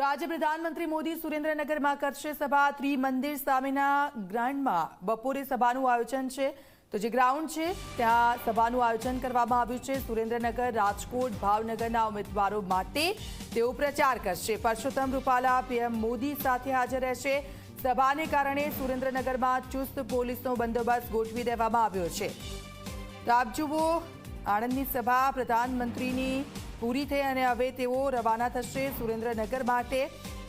તો આજે પ્રધાનમંત્રી મોદી સુરેન્દ્રનગરમાં કરશે સભા. ત્રિમંદિર સામેના ગ્રાઉન્ડમાં બપોરે સભાનું આયોજન છે. તો જે ગ્રાઉન્ડ છે, ત્યાં સભાનું આયોજન કરવામાં આવ્યું છે. સુરેન્દ્રનગર, રાજકોટ, ભાવનગરના ઉમેદવારો માટે તેઓ પ્રચાર કરશે. પરસોત્તમ રૂપાલા પીએમ મોદી સાથે હાજર રહેશે. સભાને કારણે સુરેન્દ્રનગરમાં ચુસ્ત પોલીસનો બંદોબસ્ત ગોઠવી દેવામાં આવ્યો છે. તો આપ જુઓ, આણંદની સભા પ્રધાનમંત્રીની પૂરી થઈ અને હવે તેઓ રવાના થશે સુરેન્દ્રનગર માટે.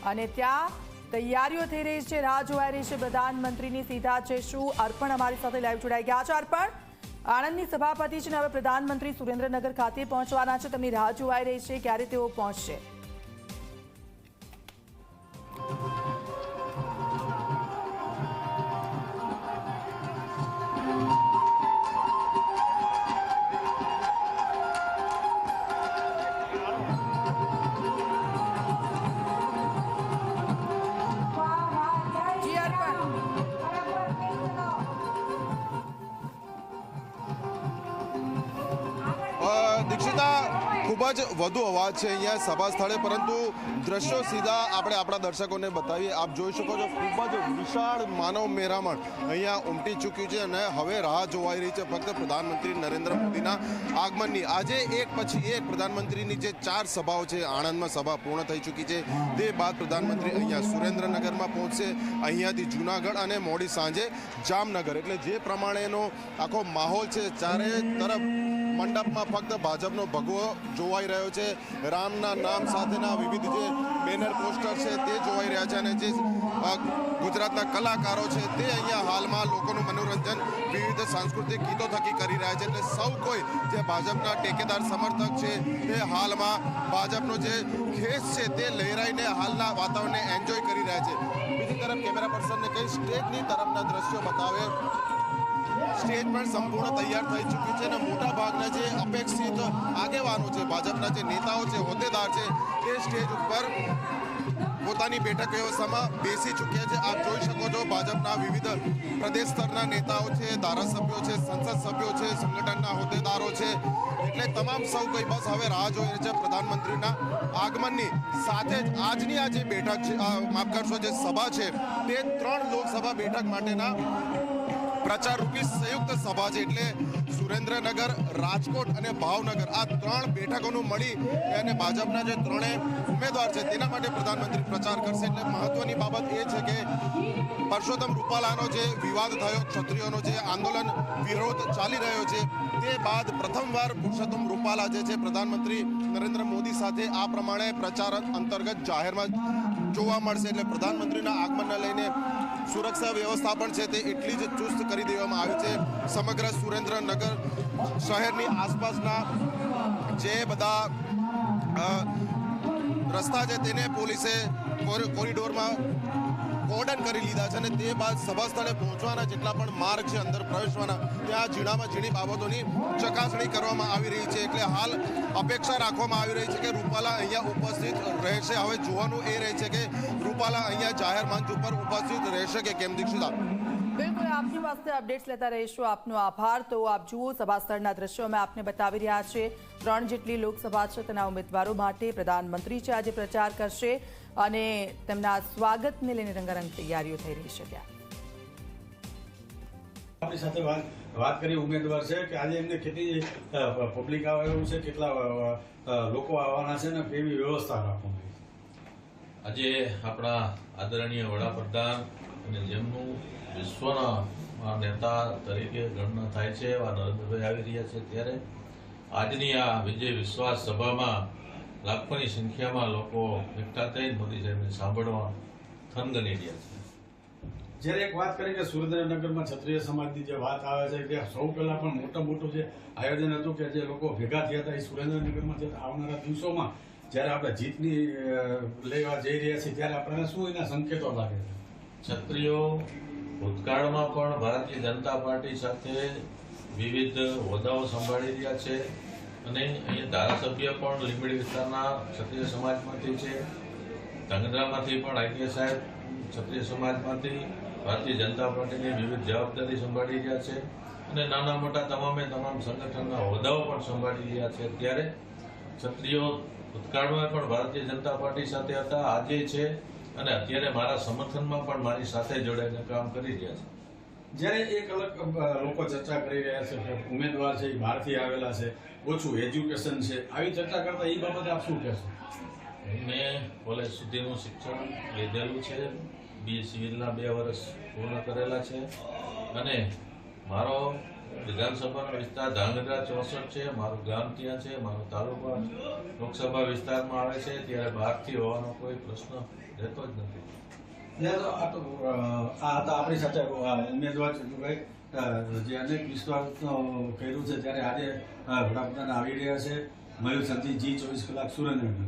અને ત્યાં તૈયારીઓ થઈ રહી છે, રાહ જોવાઈ રહી છે પ્રધાનમંત્રીની. સીધા છે શું અર્પણ અમારી સાથે લાઈવ જોડાઈ ગયા છે. અર્પણ, આણંદની સભાપતિ છે ને હવે પ્રધાનમંત્રી સુરેન્દ્રનગર ખાતે પહોંચવાના છે. તેમની રાહ જોવાઈ રહી છે ક્યારે તેઓ પહોંચશે? અ, દીક્ષિતા ખૂબ જ વધુ અવાજ છે અહીંયા સભા સ્થળે પરંતુ દ્રશ્યો સીધા આપણે આપણા દર્શકોને બતાવીએ. આપ જોઈ શકો છો, ખૂબ જ વિશાળ માનવ મેરામણ અહીંયા ઉમટી ચૂક્યું છે અને હવે રાહ જોવાઈ રહી છે ફક્ત પ્રધાનમંત્રી નરેન્દ્ર મોદીના આગમનની. આજે એક પછી એક પ્રધાનમંત્રીની જે ચાર સભાઓ છે, આણંદમાં સભા પૂર્ણ થઈ ચૂકી છે. તે બાદ પ્રધાનમંત્રી અહીંયા સુરેન્દ્રનગરમાં પહોંચશે, અહીંયાથી જૂનાગઢ અને મોડી સાંજે જામનગર. એટલે જે પ્રમાણેનો આખો માહોલ છે, ચારે તરફ મંડપમાં ફક્ત ભાજપનો ભગવો જોવાઈ રહ્યો છે. રામના નામ સાથેના વિવિધ જે બેનર પોસ્ટર છે તે જોવાઈ રહ્યા છે અને જે ગુજરાતના કલાકારો છે તે અહીંયા હાલમાં લોકોનું મનોરંજન વિવિધ સાંસ્કૃતિક ગીતો થકી કરી રહ્યા છે. એટલે સૌ કોઈ જે ભાજપના ટેકેદાર સમર્થક છે તે હાલમાં ભાજપનો જે ખેસ છે તે લહેરાઈને હાલના વાતાવરણને એન્જોય કરી રહ્યા છે. બીજી તરફ કેમેરા પર્સનને કઈ સ્ટેજની તરફના દ્રશ્યો બતાવે? સ્ટેજ પણ સંપૂર્ણ તૈયાર થઈ ચૂક્યું છે અને મોટા ભાગના જે અપેક્ષિત આગેવાનો છે, ભાજપના જે નેતાઓ છે, હોદ્દેદાર છે તે સ્ટેજ ઉપર પોતાની બેઠક વ્યવસ્થામાં બેસી ચૂક્યા છે. આપ જોઈ શકો છો, ભાજપના વિવિધ પ્રદેશ સ્તરના નેતાઓ છે, ધારાસભ્યો છે, સંસદ સભ્યો છે, સંગઠનના હોદ્દેદારો છે. એટલે તમામ સૌ કોઈ બસ હવે રાહ જોઈ છે પ્રધાનમંત્રીના આગમનની. સાથે જ આજની આ જે બેઠક છે માફ કરશો, જે સભા છે, તે ત્રણ લોકસભા બેઠક માટેના પ્રચાર રૂપી સંયુક્ત સભા છે એટલે સુરેન્દ્રનગર, રાજકોટ અને ભાવનગર આ ત્રણ બેઠકોનું મળી અને ભાજપના જે ત્રણેય ઉમેદવાર છે તેના માટે પ્રધાનમંત્રી પ્રચાર કરશે. એટલે મહત્વની બાબત એ છે કે પરસોત્તમ રૂપાલાનો જે વિવાદ થયો, ક્ષત્રિયોનો જે આંદોલન વિરોધ ચાલી રહ્યો છે, તે બાદ પ્રથમવાર પુરુષોત્તમ રૂપાલા જે છે પ્રધાનમંત્રી નરેન્દ્ર મોદી સાથે આ પ્રમાણે પ્રચાર અંતર્ગત જાહેરમાં જોવા મળશે. એટલે પ્રધાનમંત્રીના આગમનને લઈને સુરક્ષા વ્યવસ્થા પણ છે તે એટલી જ ચુસ્ત કરી દેવામાં આવી છે. સમગ્ર સુરેન્દ્રનગર શહેરની આસપાસના જે બધા રસ્તા છે તેને પોલીસે કોર- કોરિડોરમાં કોર્ડન કરી લીધા છે અને તે બાદ સભાસ્થળે પહોંચવાના જેટલા પણ માર્ગ છે અંદર પ્રવેશવાના ત્યાં ઝીણામાં ઝીણી બાબતોની ચકાસણી કરવામાં આવી રહી છે. એટલે હાલ અપેક્ષા રાખવામાં આવી રહી છે કે રૂપાલા અહીંયા ઉપસ્થિત રહેશે. હવે જોવાનું એ રહે છે કે રૂપાલા અહીંયા જાહેર મંચ ઉપર ઉપસ્થિત રહેશે કે કેમ? દીક્ષિતા. બિલકુલ, આપની વાસ્તે અપડેટ્સ લેતા રહીશું. આપનો આભાર. તો આપ જુઓ સભાસ્થળના દ્રશ્યો અમે આપને બતાવી રહ્યા છે ત્રણ જેટલી લોકસભા છે તેના ઉમેદવારો માટે પ્રધાનમંત્રી છે. આજે પ્રચાર કરશે. અને તેમના સ્વાગતને લઈને રંગારંગ તૈયારીઓ થઈ રહી છે ત્યાં. આપણી સાથે વાત વાત કરી ઉમેદવાર છે કે આજે એમને કેટલી પબ્લિક આવે એવું છે કેટલા લોકો આવવાના છે ને કેવી વ્યવસ્થા રાખવાની આજે આપણા આદરણીય વડાપ્રધાન અને જેમનું વિશ્વના નેતા તરીકે ગણના થાય છે એવા નરેન્દ્રભાઈ આવી રહ્યા છે ત્યારે. આજની આ વિજય વિશ્વાસ સભામાં લાખોની સંખ્યામાં લોકો એકઠા થઈ મોદી સાહેબને સાંભળવા થનગની રહ્યા છે. જ્યારે એક વાત કરી કે સુરેન્દ્રનગરમાં ક્ષત્રિય સમાજની જે વાત આવે છે કે સૌ પહેલા પણ મોટા મોટું જે આયોજન હતું કે જે લોકો ભેગા થયા હતા એ સુરેન્દ્રનગરમાં જે આવનારા દિવસોમાં જ્યારે આપણે જીતની લેવા જઈ રહ્યા છીએ ત્યારે આપણને શું એના સંકેતો લાગે છે? ક્ષત્રિયો ભૂતકાળમાં પણ ભારતીય જનતા પાર્ટી સાથે વિવિધ હોદ્દાઓ સંભાળી રહ્યા છે. અને અહીંયા ધારાસભ્ય પણ લીંબડી વિસ્તારના ક્ષત્રિય સમાજમાંથી છે. ધંગધ્રામાંથી પણ આઈટીએસ સાહેબ ક્ષત્રિય સમાજમાંથી ભારતીય જનતા પાર્ટીની વિવિધ જવાબદારી સંભાળી રહ્યા છે અને નાના મોટા તમામે તમામ સંગઠનના હોદ્દાઓ પણ સંભાળી રહ્યા છે. ત્યારે ક્ષત્રિયો ભૂતકાળમાં પણ ભારતીય જનતા પાર્ટી સાથે હતા, આજે છે અને અત્યારે મારા સમર્થનમાં પણ મારી સાથે જોડાઈને કામ કરી રહ્યા છે. જ્યારે એક અલગ લોકો ચર્ચા કરી રહ્યા છે કે ઉમેદવાર છે એ બહારથી આવેલા છે, ઓછું એજ્યુકેશન છે, આવી ચર્ચા કરતા એ બાબતે આપ શું કહેશો? મેં કોલેજ સુધીનું શિક્ષણ લીધેલું છે બી સિવિલના બે વર્ષ પૂર્ણ કરેલા છે અને મારો વિધાનસભાનો વિસ્તાર ધાંગધ્રા ચોસઠ છે, મારું ગામ ત્યાં છે, મારો તાલુકો લોકસભા વિસ્તારમાં આવે છે, ત્યારે બહારથી હોવાનો કોઈ પ્રશ્ન રહેતો જ નથી. આ હતા આપણી સાથે ઉમેદવાર ચંદુભાઈ જે અનેક વિશ્વાસ કર્યું છે ત્યારે આજે વડાપ્રધાન આવી રહ્યા છે, મયુર સંધિ જી ચોવીસ કલાક સુરેન્દ્રનગર.